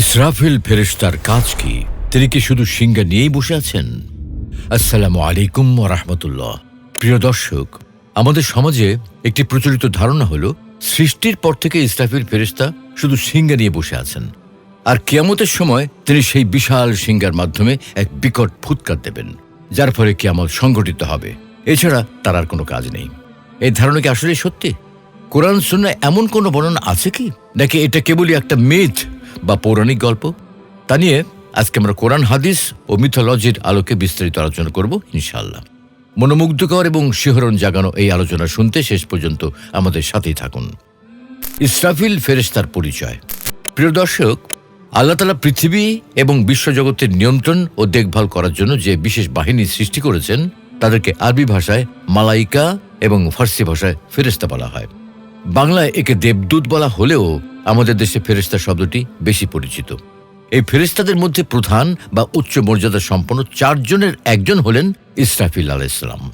ইসরাফিল ফেরেশতার কাজ কি? তিনি কি শুধু সিংহা নিয়েই বসে আছেন? আসসালামু আলাইকুম রাহমাতুল্লাহ। প্রিয় দর্শক, আমাদের সমাজে একটি প্রচলিত ধারণা হলো, সৃষ্টির পর থেকে ইসরাফিল ফেরেশতা শুধু সিংহা নিয়ে বসে আছেন। আর কিয়ামতের সময় তিনি সেই বিশাল সিংহার মাধ্যমে এক বিকট ফুৎকার দেবেন, যার ফলে কিয়ামত সংগঠিত হবে। এছাড়া তার আর কোনো কাজ নেই। এই ধারণা কি আসলে সত্যি? কোরআন শূন্য এমন কোনো বর্ণনা আছে কি? নাকি এটা কেবলই একটা মিথ বা পৌরাণিক গল্প, তা নিয়ে আজকে আমরা কোরআন, হাদিস ও মিথোলজির আলোকে বিস্তারিত আলোচনা করব, ইনশাআল্লাহ। মনোমুগ্ধকর এবং শিহরণ জাগানো এই আলোচনা শুনতে শেষ পর্যন্ত আমাদের সাথেই থাকুন। ইসরাফিল ফেরেস্তার পরিচয়। প্রিয় দর্শক, আল্লাহ তালা পৃথিবী এবং বিশ্বজগতের নিয়ন্ত্রণ ও দেখভাল করার জন্য যে বিশেষ বাহিনী সৃষ্টি করেছেন, তাদেরকে আরবি ভাষায় মালাইকা এবং ফার্সি ভাষায় ফেরেশতা বলা হয়। বাংলায় একে দেবদূত বলা হলেও আমাদের দেশে ফেরেশতা শব্দটি বেশি পরিচিত। এই ফেরেশতাদের মধ্যে প্রধান বা উচ্চ মর্যাদা সম্পন্ন চারজনের একজন হলেন ইসরাফিল আলাইসালাম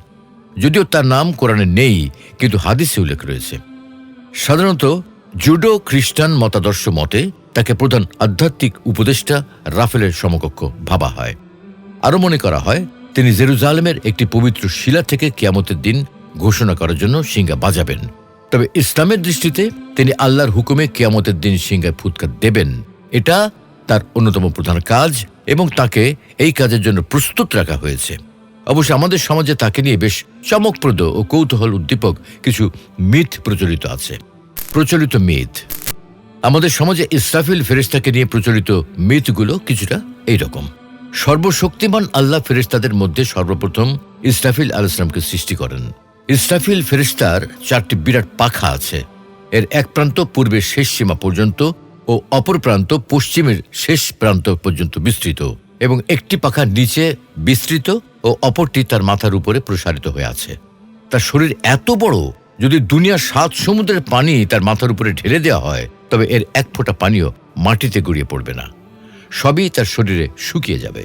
যদিও তার নাম কোরআনে নেই, কিন্তু হাদিসে উল্লেখ রয়েছে। সাধারণত জুডো খ্রিস্টান মতাদর্শ মতে তাকে প্রধান আধ্যাত্মিক উপদেষ্টা রাফেলের সমকক্ষ ভাবা হয়। আরও মনে করা হয়, তিনি জেরুজালেমের একটি পবিত্র শিলা থেকে কিয়ামতের দিন ঘোষণা করার জন্য সিঙ্গা বাজাবেন। তবে ইসলামের দৃষ্টিতে তিনি আল্লাহর হুকুমে কিয়ামতের দিন সিংহায় ফুৎকার দেবেন। এটা তার অন্যতম প্রধান কাজ এবং তাকে এই কাজের জন্য প্রস্তুত রাখা হয়েছে। অবশ্য আমাদের সমাজে তাকে নিয়ে বেশ চমকপ্রদ ও কৌতূহল উদ্দীপক কিছু মিথ প্রচলিত আছে। প্রচলিত মিথ। আমাদের সমাজে ইসরাফিল ফেরেস্তাকে নিয়ে প্রচলিত মিথগুলো কিছুটা এই রকম সর্বশক্তিমান আল্লাহ ফেরেস্তাদের মধ্যে সর্বপ্রথম ইসরাফিল আল ইসলামকে সৃষ্টি করেন। ইসরাফিল ফেরিস্তার চারটি বিরাট পাখা আছে। এর এক প্রান্ত পূর্বের শেষ সীমা পর্যন্ত ও অপর প্রান্ত পশ্চিমের শেষ প্রান্ত পর্যন্ত বিস্তৃত এবং একটি পাখা নিচে বিস্তৃত ও অপরটি তার মাথার উপরে প্রসারিত হয়ে আছে। তার শরীর এত বড়, যদি দুনিয়ার সাত সমুদ্রের পানি তার মাথার উপরে ঢেলে দেওয়া হয়, তবে এর এক ফোঁটা পানিও মাটিতে গড়িয়ে পড়বে না। সবই তার শরীরে শুকিয়ে যাবে।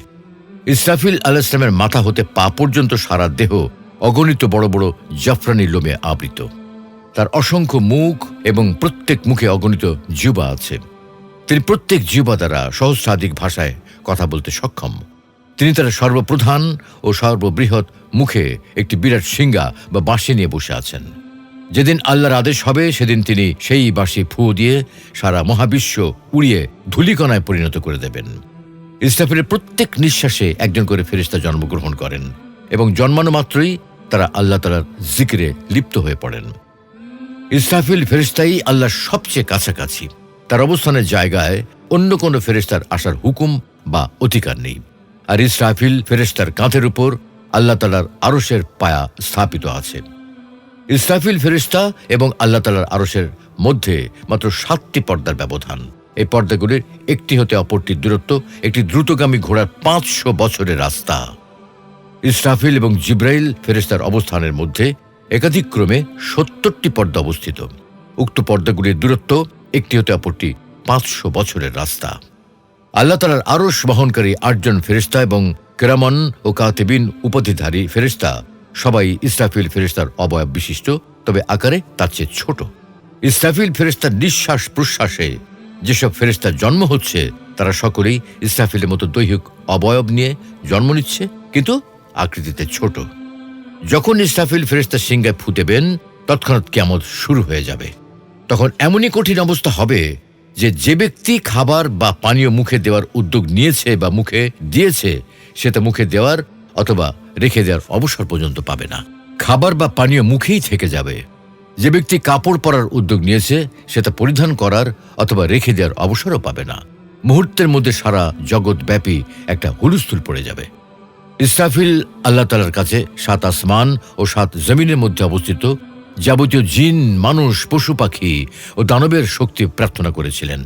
ইসরাফিল আল ইসলামের মাথা হতে পা পর্যন্ত সারা দেহ অগণিত বড় বড় জাফরানি লোমে আবৃত। তার অসংখ্য মুখ এবং প্রত্যেক মুখে অগণিত জিবা আছে। তিনি প্রত্যেক জিবা দ্বারা সহস্রাধিক ভাষায় কথা বলতে সক্ষম। তিনি তার সর্বপ্রধান ও সর্ববৃহৎ মুখে একটি বিরাট সিংহা বা বাঁশি নিয়ে বসে আছেন। যেদিন আল্লাহর আদেশ হবে, সেদিন তিনি সেই বাঁশি ফু দিয়ে সারা মহাবিশ্ব উড়িয়ে ধূলিকণায় পরিণত করে দেবেন। ইসরাফিলের প্রত্যেক নিঃশ্বাসে একজন করে ফেরিস্তা জন্মগ্রহণ করেন এবং জন্মানো মাত্রই তারা আল্লাহ তালার জিকিরে লিপ্ত হয়ে পড়েন। ইসরাফিল ফেরিস্তাই আল্লাহর সবচেয়ে কাছাকাছি। তার অবস্থানের জায়গায় অন্য কোনো ফেরিস্তার আসার হুকুম বা অধিকার নেই। আর ইসরাফিল ফেরেস্তার কাঁধের উপর আল্লাহ তালার আরসের পায়া স্থাপিত আছে। ইসরাফিল ফেরিস্তা এবং আল্লাহ তালার আরসের মধ্যে মাত্র সাতটি পর্দার ব্যবধান। এই পর্দাগুলির একটি হতে অপরটির দূরত্ব, একটি দ্রুতগামী ঘোড়ার পাঁচশো বছরের রাস্তা। ইসরাফিল এবং জিব্রাইল ফেরেস্তার অবস্থানের মধ্যে একাধিক ক্রমে সত্তরটি পর্দা অবস্থিত। উক্ত পর্দাগুলির দূরত্ব একটি হতে অপরটি পাঁচশো বছরের রাস্তা। আল্লাহ তালার আরস বহনকারী আটজন ফেরিস্তা এবং কেরামন ও কাতেবিন উপাধিধারী ফেরিস্তা সবাই ইসরাফিল ফেরিস্তার অবয়ব বিশিষ্ট, তবে আকারে তার চেয়ে ছোট। ইসরাফিল ফেরিস্তার নিঃশ্বাস প্রশ্বাসে যেসব ফেরিস্তার জন্ম হচ্ছে, তারা সকলেই ইসরাফিলের মতো দৈহিক অবয়ব নিয়ে জন্ম নিচ্ছে, কিন্তু আকৃতিতে ছোট। যখন ইসরাফিল ফেরিস্তা সিংহায় ফুটেবেন, তৎক্ষণাৎ কেমন শুরু হয়ে যাবে। তখন এমনই কঠিন অবস্থা হবে যে যে ব্যক্তি খাবার বা পানীয় মুখে দেওয়ার উদ্যোগ নিয়েছে বা মুখে দিয়েছে সেটা মুখে দেওয়ার অথবা রেখে দেওয়ার অবসর পর্যন্ত পাবে না। খাবার বা পানীয় মুখেই থেকে যাবে। যে ব্যক্তি কাপড় পরার উদ্যোগ নিয়েছে সেটা পরিধান করার অথবা রেখে দেওয়ার অবসরও পাবে না। মুহূর্তের মধ্যে সারা জগৎব্যাপী একটা হুলস্থুল পড়ে যাবে। ইসরাফিল আল্লাহ তালার কাছে সাত আসমান ও সাত জমিনের মধ্যে অবস্থিত যাবতীয় জিন, মানুষ, পশু পাখি ও দানবের শক্তি প্রার্থনা করেছিলেন।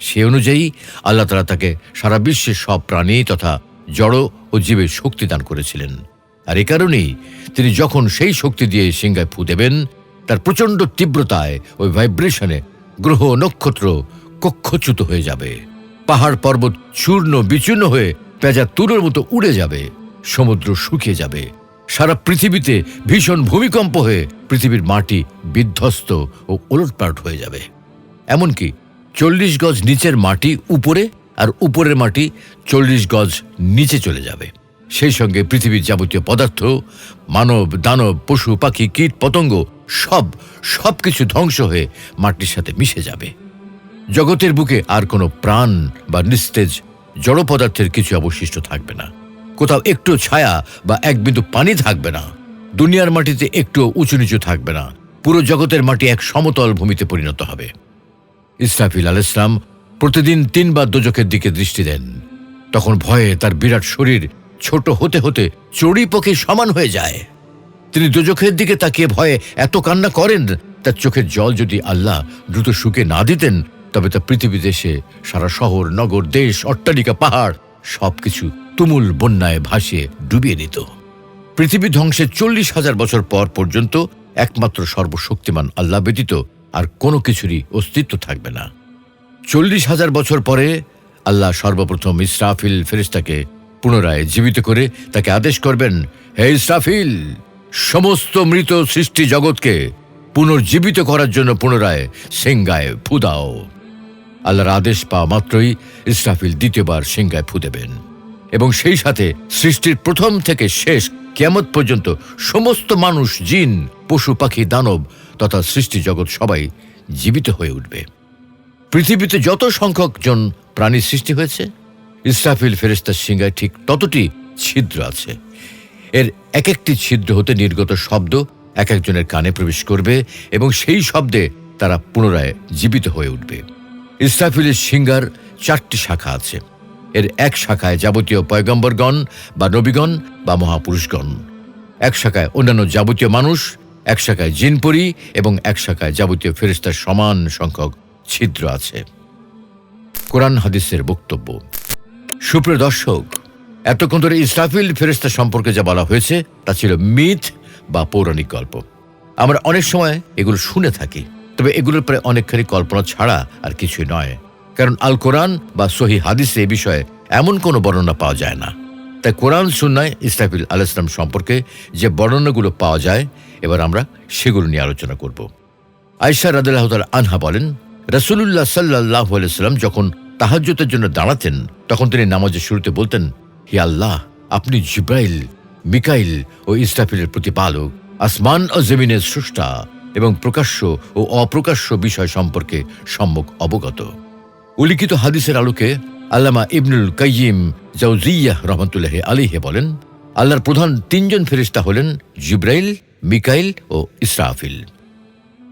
সে অনুযায়ী আল্লাহ তালা তাকে সারা বিশ্বের সব প্রাণী তথা জড় ও জীবের শক্তি দান করেছিলেন। আর এ কারণেই তিনি যখন সেই শক্তি দিয়ে সিংহায় ফু দেবেন, তার প্রচণ্ড তীব্রতায় ওই ভাইব্রেশনে গ্রহ নক্ষত্র কক্ষচ্যুত হয়ে যাবে। পাহাড় পর্বত চূর্ণ বিচূর্ণ হয়ে পেঁজা তুলোর মতো উড়ে যাবে। সমুদ্র শুকিয়ে যাবে। সারা পৃথিবীতে ভীষণ ভূমিকম্প হয়ে পৃথিবীর মাটি বিধ্বস্ত ও ওলটপালট হয়ে যাবে। এমনকি চল্লিশ গজ নিচের মাটি উপরে আর উপরের মাটি চল্লিশ গজ নিচে চলে যাবে। সেই সঙ্গে পৃথিবীর যাবতীয় পদার্থ, মানব, দানব, পশু, পাখি, কীট, পতঙ্গ সব সব কিছু ধ্বংস হয়ে মাটির সাথে মিশে যাবে। জগতের বুকে আর কোনো প্রাণ বা নিস্তেজ জড় পদার্থের কিছু অবশিষ্ট থাকবে না। কোথাও একটু ছায়া বা এক বিন্দু পানি থাকবে না। দুনিয়ার মাটিতে একটু উঁচু নিচু থাকবে না। পুরো জগতের মাটি এক সমতল ভূমিতে পরিণত হবে। ইসরাফিল আল ইসলাম প্রতিদিন তিনবার দোজখের দিকে দৃষ্টি দেন। তখন ভয়ে তার বিরাট শরীর ছোট হতে হতে চড়ি পক্ষে সমান হয়ে যায়। তিনি দোজখের দিকে তাকিয়ে ভয়ে এত কান্না করেন, তার চোখের জল যদি আল্লাহ দ্রুত শুকে না দিতেন, তবে তা পৃথিবী দেশে সারা শহর, নগর, দেশ, অট্টালিকা, পাহাড় সবকিছু তুমুল বন্যায় ভাসিয়ে ডুবিয়ে দিত। পৃথিবী ধ্বংসের চল্লিশ হাজার বছর পর পর্যন্ত একমাত্র সর্বশক্তিমান আল্লাহ ব্যতীত আর কোনো কিছুরই অস্তিত্ব থাকবে না। চল্লিশ হাজার বছর পরে আল্লাহ সর্বপ্রথম ইসরাফিল ফেরিস্তাকে পুনরায় জীবিত করে তাকে আদেশ করবেন, হে ইসরাফিল, সমস্ত মৃত সৃষ্টি জগৎকে পুনর্জীবিত করার জন্য পুনরায় সিংগায় ফুদাও। আল্লাহর আদেশ পাওয়া মাত্রই ইসরাফিল দ্বিতীয়বার সিংগায় ফু দেবেন। এবং সেই সাথে সৃষ্টির প্রথম থেকে শেষ কিয়ামত পর্যন্ত সমস্ত মানুষ, জিন, পশু, পাখি, দানব তথা সৃষ্টি জগৎ সবাই জীবিত হয়ে উঠবে। পৃথিবীতে যত সংখ্যক জন প্রাণী সৃষ্টি হয়েছে, ইসরাফিল ফেরেস্তার সিংহায় ঠিক ততটি ছিদ্র আছে। এর এক একটি ছিদ্র হতে নির্গত শব্দ এক একজনের কানে প্রবেশ করবে এবং সেই শব্দে তারা পুনরায় জীবিত হয়ে উঠবে। ইসরাফিলের সিঙ্গার চারটি শাখা আছে। এর এক শাখায় যাবতীয় পয়গম্বরগণ বা নবীগণ বা মহাপুরুষগণ। এক শাখায় অন্যান্য যাবতীয় মানুষ, এক শাখায় জিনপরি এবং এক শাখায় যাবতীয় ফেরিস্তার সমান সংখ্যক ছিদ্র আছে। কোরআন হাদিসের বক্তব্য। সুপ্রিয় দর্শক, এতক্ষণ ধরে ইসরাফিল ফেরেস্তা সম্পর্কে যা বলা হয়েছে তা ছিল মিথ বা পৌরাণিক গল্প। আমরা অনেক সময় এগুলো শুনে থাকি। তবে এগুলোর প্রায় অনেকখানি কল্পনা ছাড়া আর কিছুই নয়। কারণ আল কোরআন বা সহি হাদিসে এ বিষয়ে এমন কোনো বর্ণনা পাওয়া যায় না। তাই কোরআন, সুন্নায় ইসরাফিল আল ইসলাম সম্পর্কে যে বর্ণনাগুলো পাওয়া যায়, এবার আমরা সেগুলো নিয়ে আলোচনা করব। আয়সা রাদিল্লাহ আনহা বলেন রসুল্লাহ সাল্লাহ সাল্লাম যখন তাহাজ্যতের জন্য দাঁড়াতেন, তখন তিনি নামাজের শুরুতে বলতেন, হে আল্লাহ, আপনি জিব্রাইল, মিকাইল ও ইসরাফিলের প্রতিপালক, আসমান ও জমিনের স্রষ্টা এবং প্রকাশ্য ও অপ্রকাশ্য বিষয় সম্পর্কে সম্মুখ অবগত। উল্লিখিত হাদিসের আলোকে আল্লামা ইবনুল কাইয়িম জাউজিয়াহ রহমতুল্লাহ আলিহে বলেন, আল্লাহর প্রধান তিনজন ফেরিস্তা হলেন জিব্রাইল, মিকাইল ও ইসরাফিল।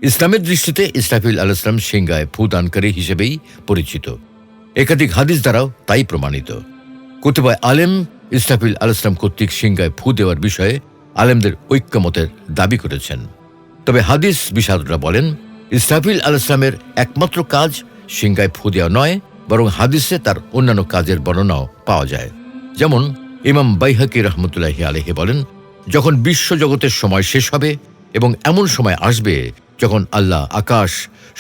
ইসলামের দৃষ্টিতে ইসরাফিল আল ইসলাম সিংগায় ফুদানকারী হিসেবেই পরিচিত। একাধিক হাদিস দ্বারাও তাই প্রমাণিত। কতিপয় আলেম ইসরাফিল আল ইসলাম কর্তৃক সিংগায় ফু দেওয়ার বিষয়ে আলেমদের ঐক্যমতের দাবি করেছেন। তবে হাদিস বিশারদরা বলেন, ইসরাফিল আল ইসলামের একমাত্র কাজ সিংগায় ফু দেওয়া নয়, বরং হাদিসে তার অন্যান্য কাজের বর্ণনাও পাওয়া যায়। যেমন ইমাম বাইহাকি রহমতুল্লাহি আলহে বলেন, যখন বিশ্ব জগতের সময় শেষ হবে এবং এমন সময় আসবে যখন আল্লাহ আকাশ,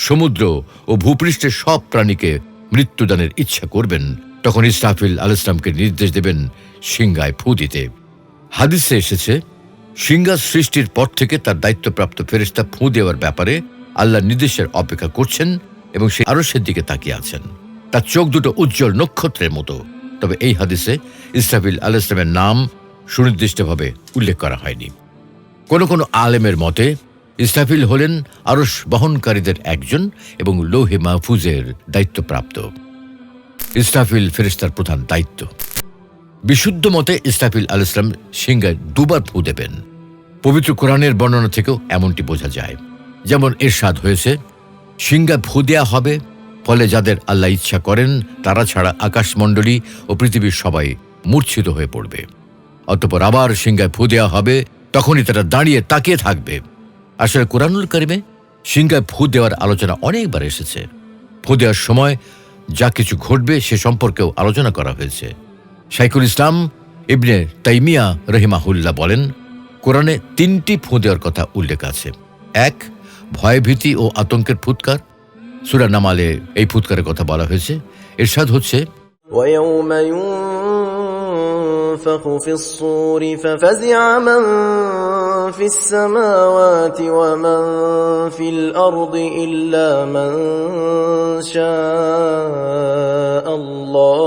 সমুদ্র ও ভূপৃষ্ঠের সব প্রাণীকে মৃত্যুদানের ইচ্ছা করবেন, তখন ইসরাফিল আল ইসলামকে নির্দেশ দেবেন সিংগায় ফু দিতে। হাদিসে এসেছে সিংহা সৃষ্টির পর থেকে তার দায়িত্বপ্রাপ্ত ফেরিস্তা ফুঁ দেওয়ার ব্যাপারে আল্লাহ নির্দেশের অপেক্ষা করছেন এবং সে আরসের দিকে তাকিয়ে আছেন। তার চোখ দুটো উজ্জ্বল নক্ষত্রের মতো। তবে এই হাদিসে ইসরাফিল আল ইসলামের নাম সুনির্দিষ্টভাবে উল্লেখ করা হয়নি। কোনো কোনো আলেমের মতে ইসরাফিল হলেন আরস বহনকারীদের একজন এবং লৌহে মাহফুজের দায়িত্বপ্রাপ্ত। ইসরাফিল ফেরিস্তার প্রধান দায়িত্ব। বিশুদ্ধ মতে ইসরাফিল আল ইসলাম সিংহায় দুবার ফু দেবেন। পবিত্র কোরআনের বর্ণনা থেকেও এমনটি বোঝা যায়। যেমন এর এরশাদ হয়েছে সিংহা ফু দেয়া হবে, ফলে যাদের আল্লাহ ইচ্ছা করেন, তারা ছাড়া আকাশমণ্ডলী ও পৃথিবীর সবাই মূর্ছিত হয়ে পড়বে। অতপর আবার সিংহায় ফু দেওয়া হবে, তখনই তারা দাঁড়িয়ে তাকিয়ে থাকবে। আসলে কোরআনুল কারিমে সিংহায় ফু দেওয়ার আলোচনা অনেকবার এসেছে। ফু দেওয়ার সময় যা কিছু ঘটবে সে সম্পর্কেও আলোচনা করা হয়েছে। শাইকুল ইসলাম ইবনে তাইমিয়া রহিমাহুল্লাহ বলেন কোরআনে তিনটি ফু দেওয়ার কথা উল্লেখ আছে এক ভয়ভীতি ও আতঙ্কের ফুৎকার সুরা নামালে এই ফুৎকারের কথা বলা হয়েছে এরশাদ হচ্ছে ويوم ينفخ في الصور ففزع من في السماوات ومن في الأرض إلا من شاء الله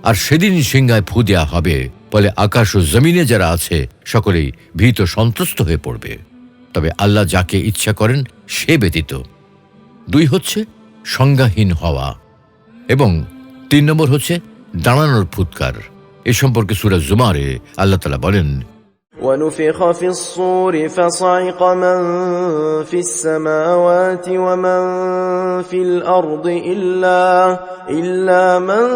আর সেদিন সিংহায় ফু দেওয়া হবে ফলে আকাশ ও জমিনে যারা আছে সকলেই ভীত সন্ত্রস্ত হয়ে পড়বে তবে আল্লাহ যাকে ইচ্ছা করেন সে ব্যতীত দুই হচ্ছে সংজ্ঞাহীন হওয়া এবং তিন নম্বর হচ্ছে দাঁড়ানোর ফুৎকার এ সম্পর্কে সুরা জুমারে আল্লাহ তালা বলেন ونفخ في الصور فصعق من في السماوات ومن في الأرض إلا إلا من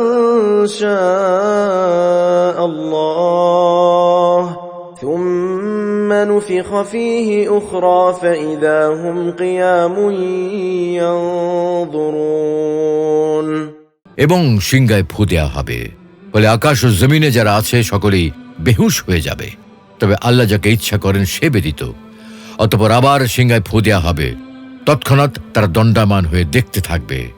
شاء الله ثم نفخ فيه أخرى فإذا هم قيام ينظرون এবং সিংগায় ফু দেওয়া হবে বলে আকাশ ও জমিনে যারা আছে সকলেই বেহুশ হয়ে যাবে। তবে আল্লাহ যাকে ইচ্ছা করেন সে ব্যতীত, অতপর আবার সিংগায় ফু দেওয়া হবে। তৎক্ষণাৎ তারা দণ্ডায়মান হয়ে দেখতে থাকবে।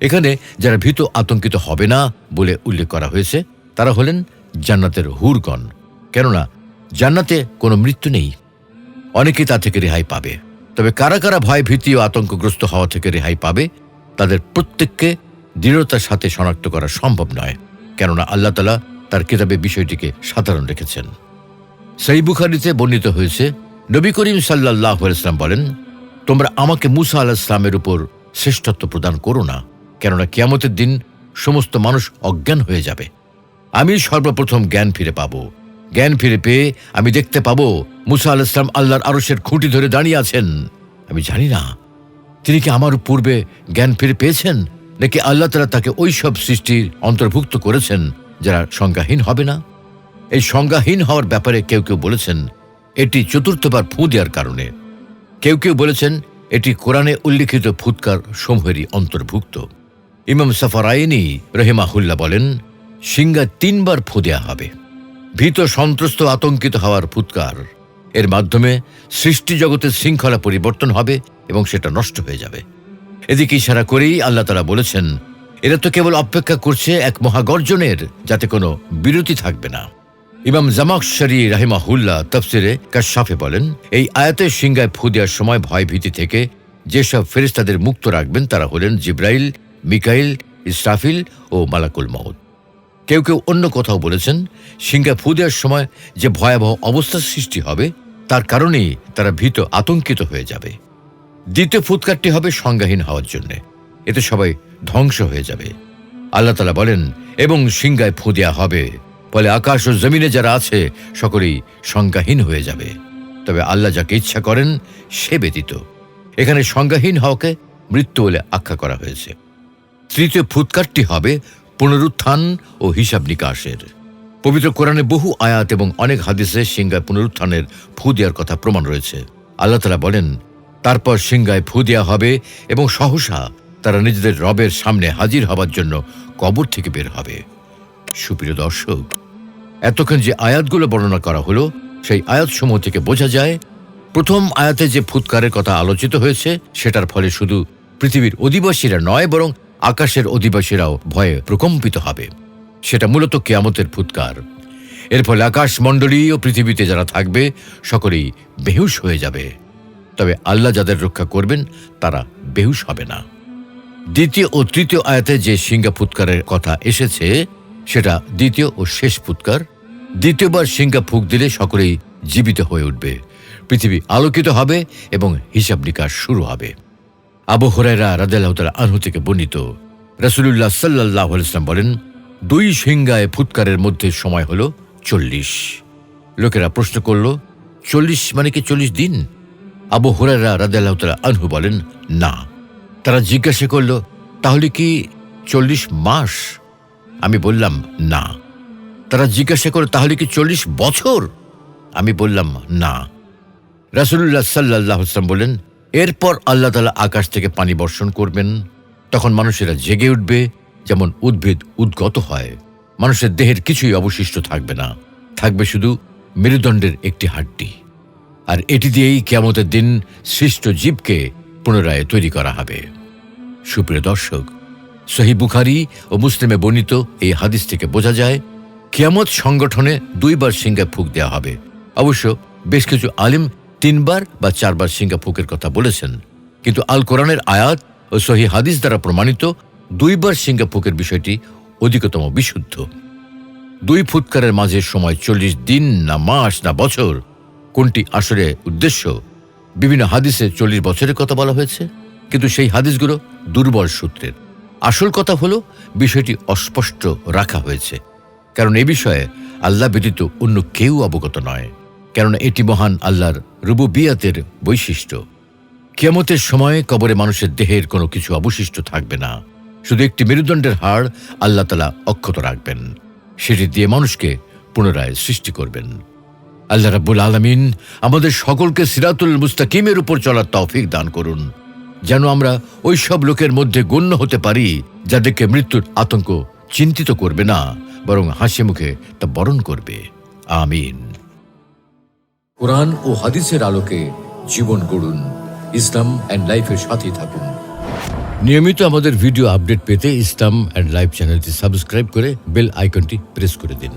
এখানে যারা ভীত আতঙ্কিত হবে না বলে উল্লেখ করা হয়েছে, তারা হলেন জান্নাতের হুরগণ। কেননা জান্নাতে কোনো মৃত্যু নেই। অনেকেই তা থেকে রেহাই পাবে। তবে কারা কারা ভয়, ভীতি ও আতঙ্কগ্রস্ত হওয়া থেকে রেহাই পাবে, তাদের প্রত্যেককে দৃঢ়তার সাথে শনাক্ত করা সম্ভব নয়। কেননা আল্লাহ তালা তার কিতাবে বিষয়টিকে সাধারণ রেখেছেন। সেই বুখারিতে বর্ণিত হয়েছে, নবী করিম সাল্লাহ ইসলাম বলেন, তোমরা আমাকে মুসা আল্লাহ ইসলামের উপর শ্রেষ্ঠত্ব প্রদান করো না, কেননা কিয়ামতের দিন সমস্ত মানুষ অজ্ঞান হয়ে যাবে। আমি সর্বপ্রথম জ্ঞান ফিরে পাব। জ্ঞান ফিরে পেয়ে আমি দেখতে পাবো মুসা আল ইসলাম আল্লাহর আরশের খুঁটি ধরে দাঁড়িয়ে আছেন। আমি জানি না, তিনি কি আমার পূর্বে জ্ঞান ফিরে পেয়েছেন? নাকি আল্লাহ তালা তাকে ওই সব সৃষ্টির অন্তর্ভুক্ত করেছেন যারা সংজ্ঞাহীন হবে না? এই সংজ্ঞাহীন হওয়ার ব্যাপারে কেউ কেউ বলেছেন, এটি চতুর্থবার ফু দেওয়ার কারণে। কেউ কেউ বলেছেন, এটি কোরআনে উল্লিখিত ফুৎকার সমূহেরই অন্তর্ভুক্ত। ইমাম সাফারাইনি রহিমাহুল্লাহ বলেন, সিংহা তিনবার ফু দেয়া হবে। ভীত, সন্ত্রস্ত, আতঙ্কিত হওয়ার ফুৎকার। এর মাধ্যমে সৃষ্টি জগতের শৃঙ্খলা পরিবর্তন হবে এবং সেটা নষ্ট হয়ে যাবে। এদিকে ইশারা করেই আল্লাহ তালা বলেছেন, এরা তো কেবল অপেক্ষা করছে এক মহাগর্জনের যাতে কোনো বিরতি থাকবে না। ইমাম জামাকশারি রাহিমাহুল্লাহ তফসিরে কাশাফে বলেন, এই আয়াতের সিংগায় ফু দেওয়ার সময় ভয় ভীতি থেকে যেসব ফেরেস্তাদের মুক্ত রাখবেন তারা হলেন জিব্রাইল, মিকাইল, ইসরাফিল ও মালাকুল মহদ কেউ কেউ অন্য কথাও বলেছেন সিংহা ফু দেওয়ার সময় যে ভয়াবহ অবস্থার সৃষ্টি হবে, তার কারণেই তারা ভীত আতঙ্কিত হয়ে যাবে। দ্বিতীয় ফুৎকারটি হবে সংজ্ঞাহীন হওয়ার জন্য। এতে সবাই ধ্বংস হয়ে যাবে। আল্লাহ তালা বলেন, এবং সিংগায় ফু দেওয়া হবে। ফলে আকাশ ও জমিনে যারা আছে, সকলেই সংজ্ঞাহীন হয়ে যাবে। তবে আল্লাহ যাকে ইচ্ছা করেন, সে ব্যতীত। এখানে সংজ্ঞাহীন হওয়াকে মৃত্যু বলে আখ্যা করা হয়েছে। তৃতীয় ফুৎকারটি হবে পুনরুত্থান ও হিসাব নিকাশের। পবিত্র কোরআনে বহু আয়াত এবং অনেক হাদিসে সিংগায় পুনরুত্থানের ফু দেওয়ার কথা প্রমাণ রয়েছে। আল্লাহ তালা বলেন তারপর সিংগায় ফু দেওয়া হবে এবং সহসা তারা নিজেদের রবের সামনে হাজির হবার জন্য কবর থেকে বের হবে। সুপ্রিয় দর্শক, এতক্ষণ যে আয়াতগুলো বর্ণনা করা হলো, সেই আয়াতসমূহ থেকে বোঝা যায়, প্রথম আয়াতে যে ফুৎকারের কথা আলোচিত হয়েছে, সেটার ফলে শুধু পৃথিবীর অধিবাসীরা নয়, বরং আকাশের অধিবাসীরাও ভয়ে প্রকম্পিত হবে। সেটা মূলত কেয়ামতের ফুৎকার। এর ফলে আকাশমণ্ডলী ও পৃথিবীতে যারা থাকবে, সকলেই বেহুশ হয়ে যাবে। তবে আল্লাহ যাদের রক্ষা করবেন, তারা বেহুশ হবে না। দ্বিতীয় ও তৃতীয় আয়াতে যে সিংহা ফুৎকারের কথা এসেছে, সেটা দ্বিতীয় ও শেষ ফুৎকার। দ্বিতীয়বার সিংহা ফুক দিলে সকলেই জীবিত হয়ে উঠবে। পৃথিবী আলোকিত হবে এবং হিসাব নিকাশ শুরু হবে। আবু হরাইরা রাদেলাহ আনহু থেকে বর্ণিত রসুল্লাহ সাল্লাহ ইসলাম বলেন, দুই সিংগায় ফুৎকারের মধ্যে সময় হলো চল্লিশ। লোকেরা প্রশ্ন করল, চল্লিশ মানে কি চল্লিশ দিন? আবু হুরারা রাদেলাহ আনহু বলেন, না। তারা জিজ্ঞাসা করল, তাহলে কি চল্লিশ মাস? আমি বললাম, না। তারা জিজ্ঞাসা করল, তাহলে কি চল্লিশ বছর? আমি বললাম, না। রাসুল্লাহ সাল্লাহ আসলাম বললেন এরপর আল্লাহ তালা আকাশ থেকে পানি বর্ষণ করবেন। তখন মানুষেরা জেগে উঠবে, যেমন উদ্ভিদ উদ্গত হয়। মানুষের দেহের কিছুই অবশিষ্ট থাকবে না। থাকবে শুধু মেরুদণ্ডের একটি হাড্ডি। আর এটি দিয়েই কেমতের দিন সৃষ্ট জীবকে পুনরায় তৈরি করা হবে। সুপ্রিয় দর্শক, সহি বুখারি ও মুসলিমে বর্ণিত এই হাদিস থেকে বোঝা যায়, কিয়ামত সংগঠনে দুইবার সিঙ্গা ফুক দেওয়া হবে। অবশ্য বেশ কিছু আলিম তিনবার বা চারবার সিঙ্গা ফুকের কথা বলেছেন। কিন্তু আল কোরআনের আয়াত ও সহি হাদিস দ্বারা প্রমাণিত দুইবার সিঙ্গা ফুকের বিষয়টি অধিকতম বিশুদ্ধ। দুই ফুৎকারের মাঝে সময় চল্লিশ দিন না মাস না বছর কোনটি আসলে উদ্দেশ্য? বিভিন্ন হাদিসে চল্লিশ বছরের কথা বলা হয়েছে, কিন্তু সেই হাদিসগুলো দুর্বল সূত্রের। আসল কথা হলো, বিষয়টি অস্পষ্ট রাখা হয়েছে। কারণ এ বিষয়ে আল্লাহ ব্যতীত অন্য কেউ অবগত নয়। কেননা এটি মহান আল্লাহর রুবুবিয়াতের বৈশিষ্ট্য। কিয়ামতের সময়ে কবরে মানুষের দেহের কোনো কিছু অবশিষ্ট থাকবে না। শুধু একটি মেরুদণ্ডের হাড় আল্লাহ তালা অক্ষত রাখবেন। সেটি দিয়ে মানুষকে পুনরায় সৃষ্টি করবেন। আল্লাহ রাব্বুল আলমিন আমাদের সকলকে সিরাতুল মুস্তাকিমের উপর চলার তৌফিক দান করুন যেন আমরা ওই সব লোকের মধ্যে গণ্য হতে পারি যাদেরকে মৃত্যুর আতঙ্ক চিন্তিত করবে না বরং হাসি মুখে তা বরণ করবে। আমিন। কোরআন ও হাদিসের আলোকে জীবন গড়ুন ইসলাম অ্যান্ড লাইফের সাথে থাকুন। নিয়মিত আমাদের ভিডিও আপডেট পেতে ইসলাম অ্যান্ড লাইফ চ্যানেলটি সাবস্ক্রাইব করে বেল আইকনটি প্রেস করে দিন।